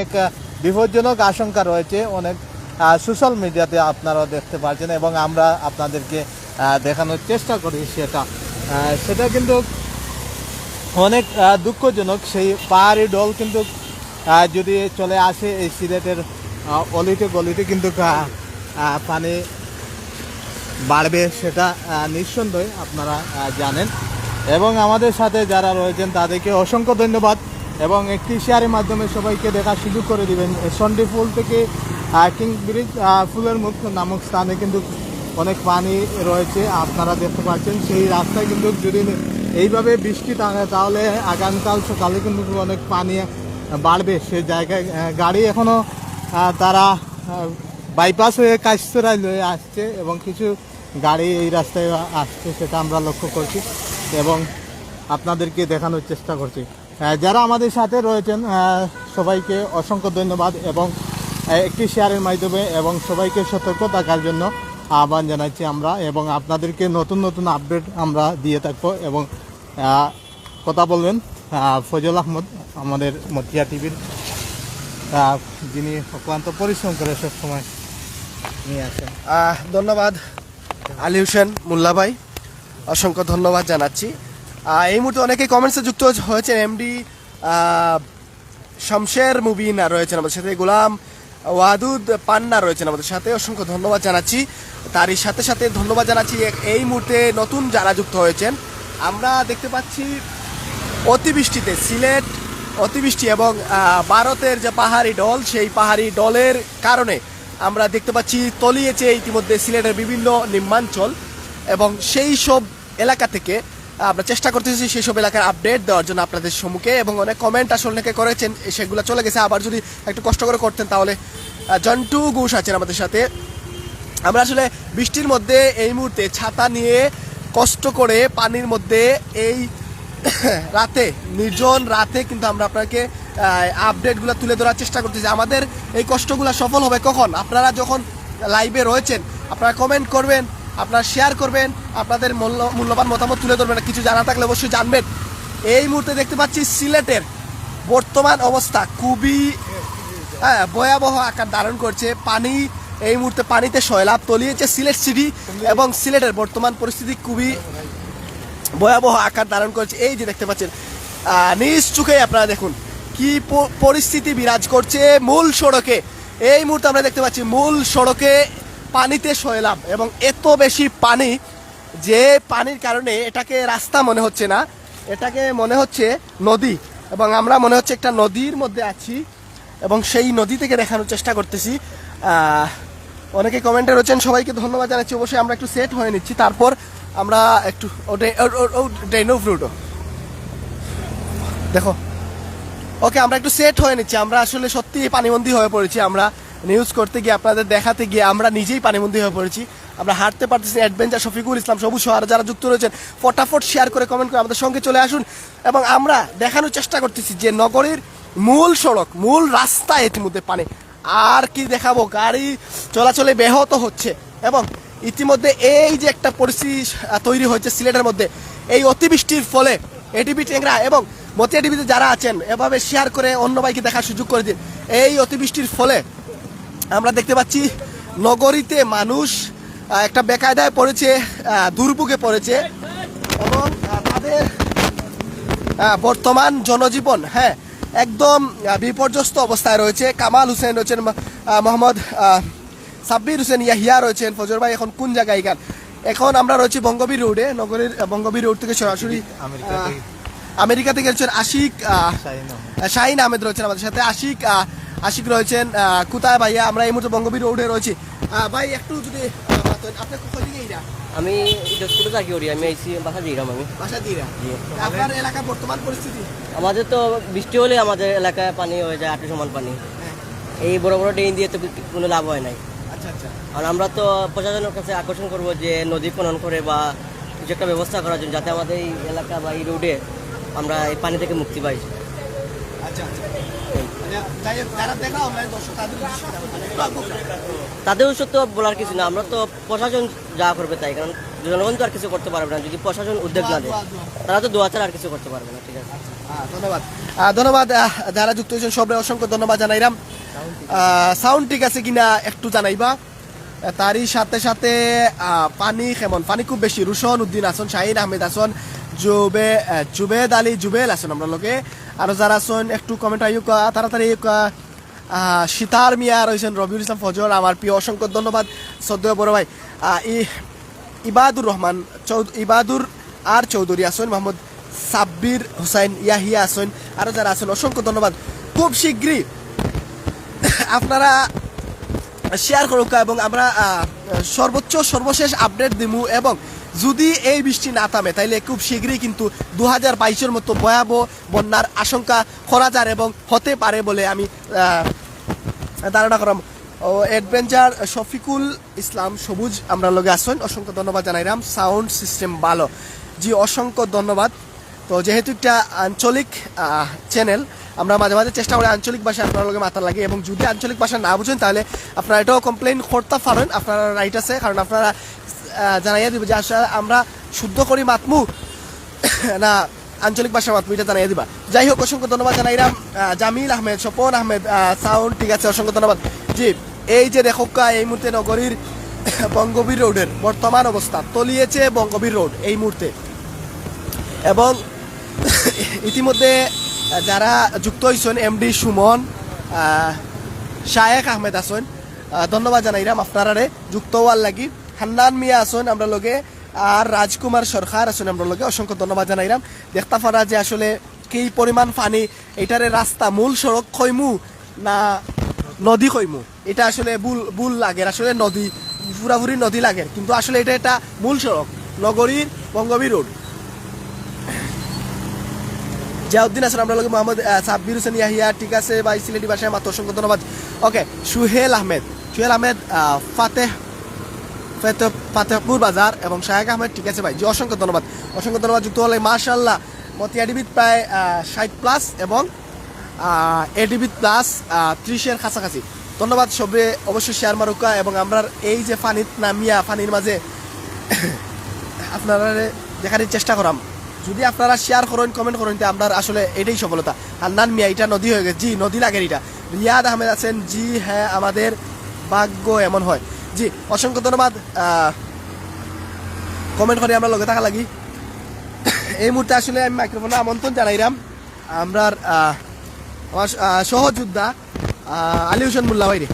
অনেক বিপজ্জনক আশঙ্কা রয়েছে, অনেক সোশ্যাল মিডিয়াতে আপনারা দেখতে পাচ্ছেন এবং আমরা আপনাদেরকে দেখানোর চেষ্টা করি সেটা। সেটা কিন্তু অনেক দুঃখজনক। সেই পাহাড়ি ডল কিন্তু যদি চলে আসে এই সিলেটের অলিতে গলিতে কিন্তু পানি বাড়বে সেটা নিঃসন্দেহে আপনারা জানেন। এবং আমাদের সাথে যারা রয়েছেন তাদেরকে অসংখ্য ধন্যবাদ। এবং একটি শেয়ারের মাধ্যমে সবাইকে দেখার সুযোগ করে দিবেন। সন্ডি ফুল থেকে কিং ব্রিজ ফুলের মুখ নামক স্থানে কিন্তু অনেক পানি রয়েছে, আপনারা দেখতে পাচ্ছেন। সেই রাস্তায় কিন্তু যদি এইভাবে বৃষ্টি থাকে, তাহলে আগামীকাল সকালে কিন্তু অনেক পানি বাড়বে। সেই জায়গায় গাড়ি এখনও তারা বাইপাস হয়ে কাশতরায় লয়ে আসছে এবং কিছু গাড়ি এই রাস্তায় আসছে, সেটা আমরা লক্ষ্য করছি এবং আপনাদেরকে দেখানোর চেষ্টা করছি। যারা আমাদের সাথে রয়েছেন সবাইকে অসংখ্য ধন্যবাদ এবং একটি শেয়ারের মাধ্যমে এবং সবাইকে সতর্ক থাকার জন্য আহ্বান জানাচ্ছি আমরা এবং আপনাদেরকে নতুন নতুন আপডেট আমরা দিয়ে থাকব এবং কথা বলবেন ফজল আহমদ আমাদের মতিয়া টিভির যিনি অক্লান্ত পরিশ্রম করে সব সময় নিয়ে আসেন। ধন্যবাদ। আলী হোসেন মোল্লা ভাই, অসংখ্য ধন্যবাদ জানাচ্ছি। এই মুহূর্তে অনেকে কমেন্টসে যুক্ত হয়েছে এমডি শমশের মুবিনা রয়েছেন আমাদের সাথে, গোলাম ওয়াদুদ পান্না রয়েছেন আমাদের সাথে। অসংখ্য ধন্যবাদ জানাচ্ছি। তারই সাথে সাথে ধন্যবাদ জানাচ্ছি এই মুহূর্তে নতুন যারা যুক্ত হয়েছেন, আমরা দেখতে পাচ্ছি অতিবৃষ্টিতে সিলেট অতিবৃষ্টি এবং ভারতের যে পাহাড়ি ডল, সেই পাহাড়ি ডলের কারণে আমরা দেখতে পাচ্ছি তলিয়েছে ইতিমধ্যে সিলেটের বিভিন্ন নিম্নাঞ্চল এবং সেই সব এলাকা থেকে আমরা চেষ্টা করতেছি সেই সব এলাকার আপডেট দেওয়ার জন্য আপনাদের সম্মুখে এবং অনেক কমেন্ট আসলে অনেকে করেছেন, সেগুলো চলে গেছে। আবার যদি একটু কষ্ট করে করতেন তাহলে জন্টু ঘোষ আছেন আমাদের সাথে। আমরা আসলে বৃষ্টির মধ্যে এই মুহূর্তে ছাতা নিয়ে কষ্ট করে পানির মধ্যে এই রাতে, নির্জন রাতে কিন্তু আমরা আপনাকে আপডেটগুলো তুলে ধরার চেষ্টা করতেছি। আমাদের এই কষ্টগুলো সফল হবে কখন? আপনারা যখন লাইভে রয়েছেন, আপনারা কমেন্ট করবেন আপনারা শেয়ার করবেন, আপনাদের মূল্য মূল্যবান মতামত তুলে ধরবেন, কিছু জানা থাকলে অবশ্যই জানবেন। এই মুহূর্তে দেখতে পাচ্ছি সিলেটের বর্তমান অবস্থা খুবই হ্যাঁ ভয়াবহ আকার ধারণ করছে। পানি, এই মুহূর্তে পানিতে সয়লাভ তলিয়েছে সিলেট সিটি এবং সিলেটের বর্তমান পরিস্থিতি খুবই ভয়াবহ আকার ধারণ করছে। এই যে দেখতে পাচ্ছেন নিজ চোখে আপনারা দেখুন কি পরিস্থিতি বিরাজ করছে মূল সড়কে। এই মুহূর্তে আমরা দেখতে পাচ্ছি মূল সড়কে পানিতে সয়লাভ এবং এত বেশি পানি যে পানির কারণে এটাকে রাস্তা মনে হচ্ছে না। এটাকে মনে হচ্ছে নদী এবং আমরা মনে হচ্ছে একটা নদীর মধ্যে আছি এবং সেই নদী থেকে দেখানোর চেষ্টা করতেছি। অনেকে কমেন্টে রয়েছেন, সবাইকে ধন্যবাদ জানাচ্ছি। অবশ্যই আমরা একটু সেট হয়ে নিচ্ছি। তারপর আমরা একটু ড্রেনো ফ্রুটো। দেখো। ওকে, আমরা একটু সেট হয়ে নিচ্ছি। আমরা আসলে সত্যি পানিবন্দী হয়ে পড়েছি। আমরা নিউজ করতে গিয়ে, আপনাদের দেখাতে গিয়ে আমরা নিজেই পানিবন্দী হয়ে পড়েছি। আমরা হাঁটতে পারতেছি অ্যাডভেঞ্চার শফিকুল ইসলাম, সবুজ শহর যারা যুক্ত রয়েছেন, ফটাফট শেয়ার করে কমেন্ট করে আমাদের সঙ্গে চলে আসুন। এবং আমরা দেখানোর চেষ্টা করতেছি যে নগরীর মূল সড়ক, মূল রাস্তা ইতিমধ্যে পানি। আর কি দেখাবো? গাড়ি চলাচলে ব্যাহত হচ্ছে। এবং ইতিমধ্যে এই যে একটা পরিস্থিতি তৈরি হয়েছে সিলেটের মধ্যে, এই অতিবৃষ্টির ফলে এটিভি ট্যাংরা এবং মতিয়া টিভিতে যারা আছেন, এভাবে শেয়ার করে অন্য বাইকে দেখার সুযোগ করে দিন। এই অতিবৃষ্টির ফলে আমরা দেখতে পাচ্ছি নগরীতে মানুষ একটা বেকায়দায় পড়েছে দুর্ভোগে পড়েছে এবং তাদের বর্তমান জনজীবন হ্যাঁ একদম বিপর্যস্ত অবস্থায় রয়েছে কামাল হোসেন রয়েছেন মোহাম্মদ সাব্বির হোসেন ইয়াহিয়া রয়েছেন ফজর ভাই এখন কোন জায়গায় গান এখন আমরা রয়েছি বঙ্গবীর রোডে নগরীর বঙ্গবীর রোড থেকে সরাসরি আমেরিকা থেকে। রয়েছেন আশিক শাহিন আহমেদ। শাহিন আহমেদ রয়েছেন আমাদের সাথে আশিক আহ, আশিক রয়েছেন কোথায় ভাইয়া আমরা এই মুহূর্তে বঙ্গবীর রোডে রয়েছি। ভাই একটু যদি আহ, কোথায় এইটা আমি ইদসপুরে চাকরি করি আমি আইসি বাসা দিলাম আমি। বাসা দিয়ে? আপনার এলাকার বর্তমান পরিস্থিতি? আমাদের তো বৃষ্টি হলে আমাদের এলাকায় পানি হয়ে যায় আটু সমান পানি। হ্যাঁ। এই বড় বড় ড্রেন দিয়ে তো কোনো লাভ হয় নাই। আচ্ছা আচ্ছা। আর আমরা তো প্রশাসনের কাছে আকর্ষণ করব যে নদী খনন করে বা কিছু একটা ব্যবস্থা করার জন্য যাতে আমাদের এই এলাকা বা এই রোডে আমরা এই পানি থেকে মুক্তি পাই আচ্ছা আচ্ছা যারা দেখা অনলাইন দর্শক তাদের? একটু আগ্রহ করে। তাদের উৎসব তো বলার কিছু না আমরা তো প্রশাসন যা করবে তাই কারণ জনগণ তো আর কিছু করতে পারবে না। যদি প্রশাসন উদ্যোগ না দেয় তারা তো দোয়া ছাড়া আর কিছু করতে পারবে না ঠিক আছে? ধন্যবাদ। ধন্যবাদ যারা যুক্ত হয়েছেন সবাই অসংখ্য ধন্যবাদ জানাইলাম। সাউন্ড ঠিক আছে কিনা একটু জানাইবা? তারই সাথে সাথে পানি কেমন? পানি খুব বেশি। রুশন উদ্দিন আসন শাহিন আহমেদ আসন জুবে জুবেদ আলী জুবেল আসন আমরা লোকে। আরও যারা আসন একটু কমেন্ট আইক তাড়াতাড়ি সিতার মিয়া রয়েছেন রবিউল ইসলাম ফজর আমার প্রিয় অসংখ্য ধন্যবাদ শ্রদ্ধেয় বড় ভাই। ইবাদুর রহমান ইবাদুর আর চৌধুরী আসন মোহাম্মদ সাব্বির হুসাইন ইয়াহিয়া আসন আরও যারা আছেন অসংখ্য ধন্যবাদ। খুব শীঘ্রই আপনারা শেয়ার করুক এবং আমরা সর্বোচ্চ সর্বশেষ আপডেট দিমু, এবং যদি এই বৃষ্টি না থামে, তাইলে খুব শীঘ্রই কিন্তু দু হাজার বাইশের মতো ভয়াবহ বন্যার আশঙ্কা করা যায় এবং হতে পারে বলে আমি ধারণা করাম ও, অ্যাডভেঞ্চার শফিকুল ইসলাম, সবুজ, আমরা লগে আসেন অসংখ্য ধন্যবাদ জানাইলাম সাউন্ড সিস্টেম ভালো। জি, অসংখ্য ধন্যবাদ। তো যেহেতু একটা আঞ্চলিক চ্যানেল, আমরা মাঝে মাঝে চেষ্টা করি আঞ্চলিক ভাষা আপনার লগে মাথা লাগে এবং যদি আঞ্চলিক ভাষা না বুঝেন, তাহলে আপনারা এটাও কমপ্লেন করতে পারেন। আপনারা রাইট আছে, কারণ আপনারা জানাইয়া দিব যে আসলে আমরা শুদ্ধ করি মাতমু। না আঞ্চলিক ভাষা মাতমু এটা জানাইয়া দিবা। যাই হোক অসংখ্য ধন্যবাদ জানাইলাম। আহ, জামিল আহমেদ স্বপন আহমেদ সাউন্ড ঠিক আছে অসংখ্য ধন্যবাদ। জি এই যে দেখোকা এই মুহূর্তে নগরীর বঙ্গবীর রোডের বর্তমান অবস্থা তলিয়েছে বঙ্গবীর রোড এই মুহূর্তে। এবং ইতিমধ্যে যারা যুক্ত হয়েছেন এমডি সুমন শায়েক আহমেদ আসন ধন্যবাদ জানাইরাম আপনারারে যুক্ত হওয়ার লাগি। হান্নান মিয়া আসন আমরা লগে আর রাজকুমার সরকার আসন আমরা লগে অসংখ্য ধন্যবাদ জানাইরাম দেখতে পারা যে আসলে কি পরিমাণ পানি এটারে রাস্তা, মূল সড়ক খৈমু না নদী খৈমু এটা আসলে বুল বুল লাগে আসলে নদী, পুরাপুরি নদী লাগে। কিন্তু আসলে এটা একটা মূল সড়ক নগরীর বঙ্গবীর রোড। জিয়াউদ্দিন আসেন আমরা লোক মোহাম্মদ সাব্বির হোসেন ইয়াহিয়া, ঠিক আছে, ভাই, সিলেটি ভাষায় মাত্র অসংখ্য ধন্যবাদ। ওকে সুহেল আহমেদ সুহেল আহমেদ ফাতেহ ফেতে- ফাতেহপুর বাজার এবং শাহেক আহমেদ, ঠিক আছে ভাই? জি, অসংখ্য ধন্যবাদ। অসংখ্য ধন্যবাদ। যুক্ত হলে মার্শাল্লাহ মতিয়াডিবিদ প্রায় ষাট প্লাস এবং এডিবিদ প্লাস ত্রিশের কাছাকাছি। ধন্যবাদ সবে অবশ্যই শেয়ার মারুকা এবং আমরা এই যে ফানিত নামিয়া ফানির মাঝে আপনারা দেখার চেষ্টা করাম। যদি আপনারা শেয়ার করেন কমেন্ট করেন আপনার আসলে এটাই সফলতা। হান্নান মিয়া, এটা নদী হয়ে গেছে। জি, নদী লাগে এটা। রিয়াদ আহমেদ আছেন, জি হ্যাঁ আমাদের ভাগ্য এমন হয়। জি অসংখ্য ধন্যবাদ। কমেন্ট করে আমরা লগে থাকা লাগি। এই মুহূর্তে আসলে আমি মাইক্রোফোনে আমন্ত্রণ জানাইলাম আমরা আহ, আমার সহযোদ্ধা আলী হোসেন মোল্লা ভাই রে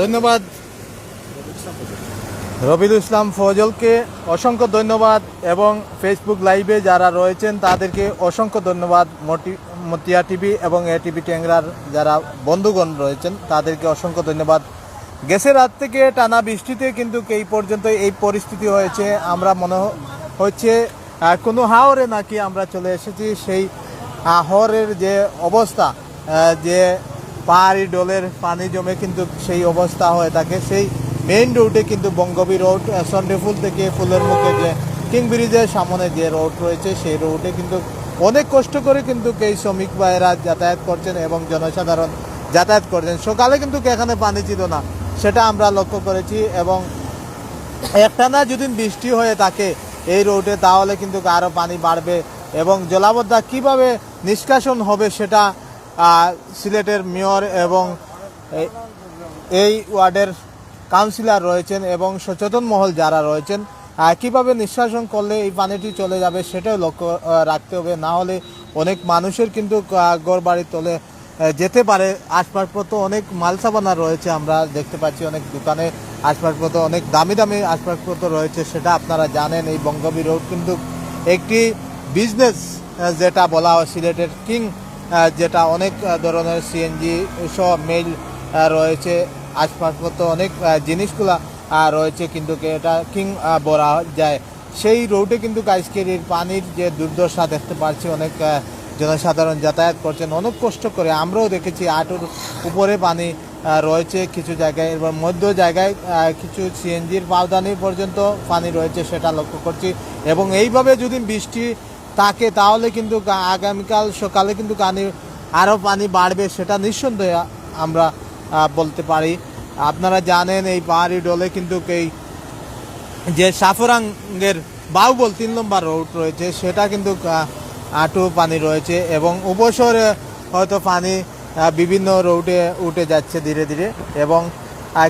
ধন্যবাদ। রবিউল ইসলাম ফজলকে অসংখ্য ধন্যবাদ এবং ফেসবুক লাইভে যারা রয়েছেন তাদেরকে অসংখ্য ধন্যবাদ। মতিয়া টিভি এবং এ টিভি ট্যাংরার যারা বন্ধুগণ রয়েছেন তাদেরকে অসংখ্য ধন্যবাদ। গেছে রাত থেকে, টানা বৃষ্টিতে কিন্তু এই পর্যন্ত এই পরিস্থিতি হয়েছে। আমরা মনে হচ্ছে কোনো হাওরে নাকি আমরা চলে এসেছি। সেই হাওরের যে অবস্থা যে পাহাড়ি ডোলের পানি জমে কিন্তু সেই অবস্থা হয়ে থাকে। সেই মেইন রোডে কিন্তু বঙ্গবী রোড সন্ডেফুল থেকে ফুলের মুখে যে কিং ব্রিজের সামনে যে রোড রয়েছে, সেই রোডে কিন্তু অনেক কষ্ট করে কিন্তু এই শ্রমিক ভাইয়েরা যাতায়াত করছেন এবং জনসাধারণ যাতায়াত করছেন। সকালে কিন্তু এখানে পানি ছিল না। সেটা আমরা লক্ষ্য করেছি এবং একটানা যদি বৃষ্টি হয়ে থাকে এই রোডে, তাহলে কিন্তু আরও পানি বাড়বে এবং জলাবদ্ধা কীভাবে নিষ্কাশন হবে সেটা সিলেটের মেয়র এবং এই- ওয়ার্ডের কাউন্সিলর রয়েছেন এবং সচেতন মহল যারা রয়েছেন কীভাবে নিষ্কাশন করলে এই পানিটি চলে যাবে সেটাও লক্ষ্য রাখতে হবে। না হলে অনেক মানুষের কিন্তু গড় বাড়ি তোলে যেতে পারে। আসবাবপত্র অনেক মালসাবানা রয়েছে, আমরা দেখতে পাচ্ছি অনেক দোকানে। আসবাবপত্র অনেক দামি দামি আসবাবপত্র রয়েছে, সেটা আপনারা জানেন। এই বঙ্গবী রোড কিন্তু একটি বিজনেস যেটা বলা হয় সিলেটের কিং যেটা অনেক ধরনের সিএনজি সহ মেল রয়েছে। আসবাবপত্র অনেক জিনিসগুলা রয়েছে কিন্তু এটা কিং বলা যায়। সেই রোডে কিন্তু আজকের এই পানির যে দুর্দশা দেখতে পাচ্ছি, অনেক জনসাধারণ যাতায়াত করছেন। অনেক কষ্ট করে আমরাও দেখেছি আটুর উপরে পানি রয়েছে কিছু জায়গায় এবার মধ্য জায়গায় কিছু সিএনজির পাওদানি পর্যন্ত পানি রয়েছে সেটা লক্ষ্য করছি। এবং এইভাবে যদি বৃষ্টি থাকে তাহলে কিন্তু আগামীকাল সকালে কিন্তু পানি, আরও পানি বাড়বে সেটা নিঃসন্দেহে আমরা বলতে পারি। আপনারা জানেন এই পাহাড়ি ডলে কিন্তু এই যে সাফরাঙ্গের বাউবল তিন নম্বর রোড রয়েছে, সেটা কিন্তু আঁটু পানি রয়েছে এবং উপসরে হয়তো পানি বিভিন্ন রোডে উঠে যাচ্ছে ধীরে ধীরে এবং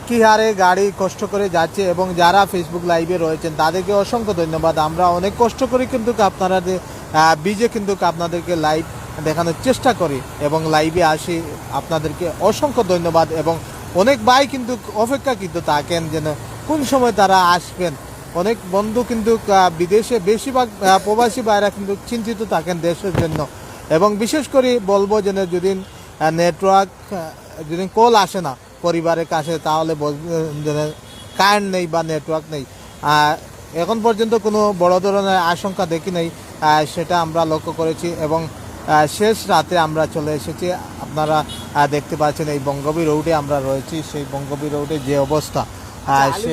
কি হারে গাড়ি কষ্ট করে যাচ্ছে এবং যারা ফেসবুক লাইভে রয়েছেন তাদেরকে অসংখ্য ধন্যবাদ। আমরা অনেক কষ্ট করি কিন্তু আপনারা বিজে কিন্তু আপনাদেরকে লাইভ দেখানোর চেষ্টা করি এবং লাইভে আসি আপনাদেরকে অসংখ্য ধন্যবাদ এবং অনেক ভাই কিন্তু অপেক্ষা কিন্তু থাকেন যেন কোন সময় তারা আসবেন। অনেক বন্ধু কিন্তু বিদেশে বেশিরভাগ প্রবাসী ভাইরা কিন্তু চিন্তিত থাকেন দেশের জন্য। এবং বিশেষ করে বলব যেন যদি নেটওয়ার্ক যদি কল আসে না পরিবারের কাছে, তাহলে কারেন্ট নেই বা নেটওয়ার্ক নেই। এখন পর্যন্ত কোনো বড় ধরনের আশঙ্কা দেখি নেই সেটা আমরা লক্ষ্য করেছি এবং শেষ রাতে আমরা চলে এসেছি। আপনারা দেখতে পাচ্ছেন এই বঙ্গবী রোডে আমরা রয়েছি। সেই বঙ্গবী রোডে যে অবস্থা আচ্ছা,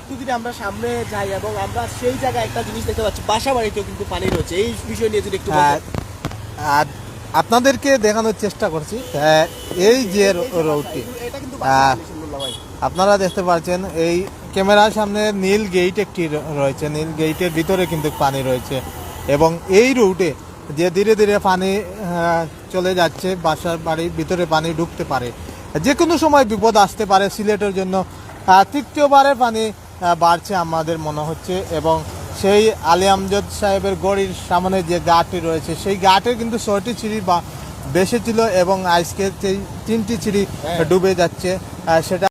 একটু যদি আমরা সামনে যাই এবং আমরা সেই জায়গায় একটা জিনিস দেখতে পাচ্ছি বাসা বাড়িতেও কিন্তু পানি রয়েছে। এই বিষয় নিয়ে যদি একটু আপনাদেরকে দেখানোর চেষ্টা করছি এই যে রোডটি আপনারা দেখতে পাচ্ছেন এই ক্যামেরার সামনে নীল গেইট একটি রয়েছে নীল গেটের ভিতরে কিন্তু পানি রয়েছে এবং এই রুটে যে ধীরে ধীরে পানি চলে যাচ্ছে বাসার বাড়ির ভিতরে পানি ঢুকতে পারে। যে কোনো সময় বিপদ আসতে পারে সিলেটের জন্য তৃতীয়বারের পানি বাড়ছে আমাদের মনে হচ্ছে এবং সেই আলী আমজদ সাহেবের গড়ির সামনে যে গাটি রয়েছে সেই গাটের কিন্তু ছয়টি সিঁড়ি বা বেশি ছিল এবং আজকে সেই তিনটি সিঁড়ি ডুবে যাচ্ছে সেটা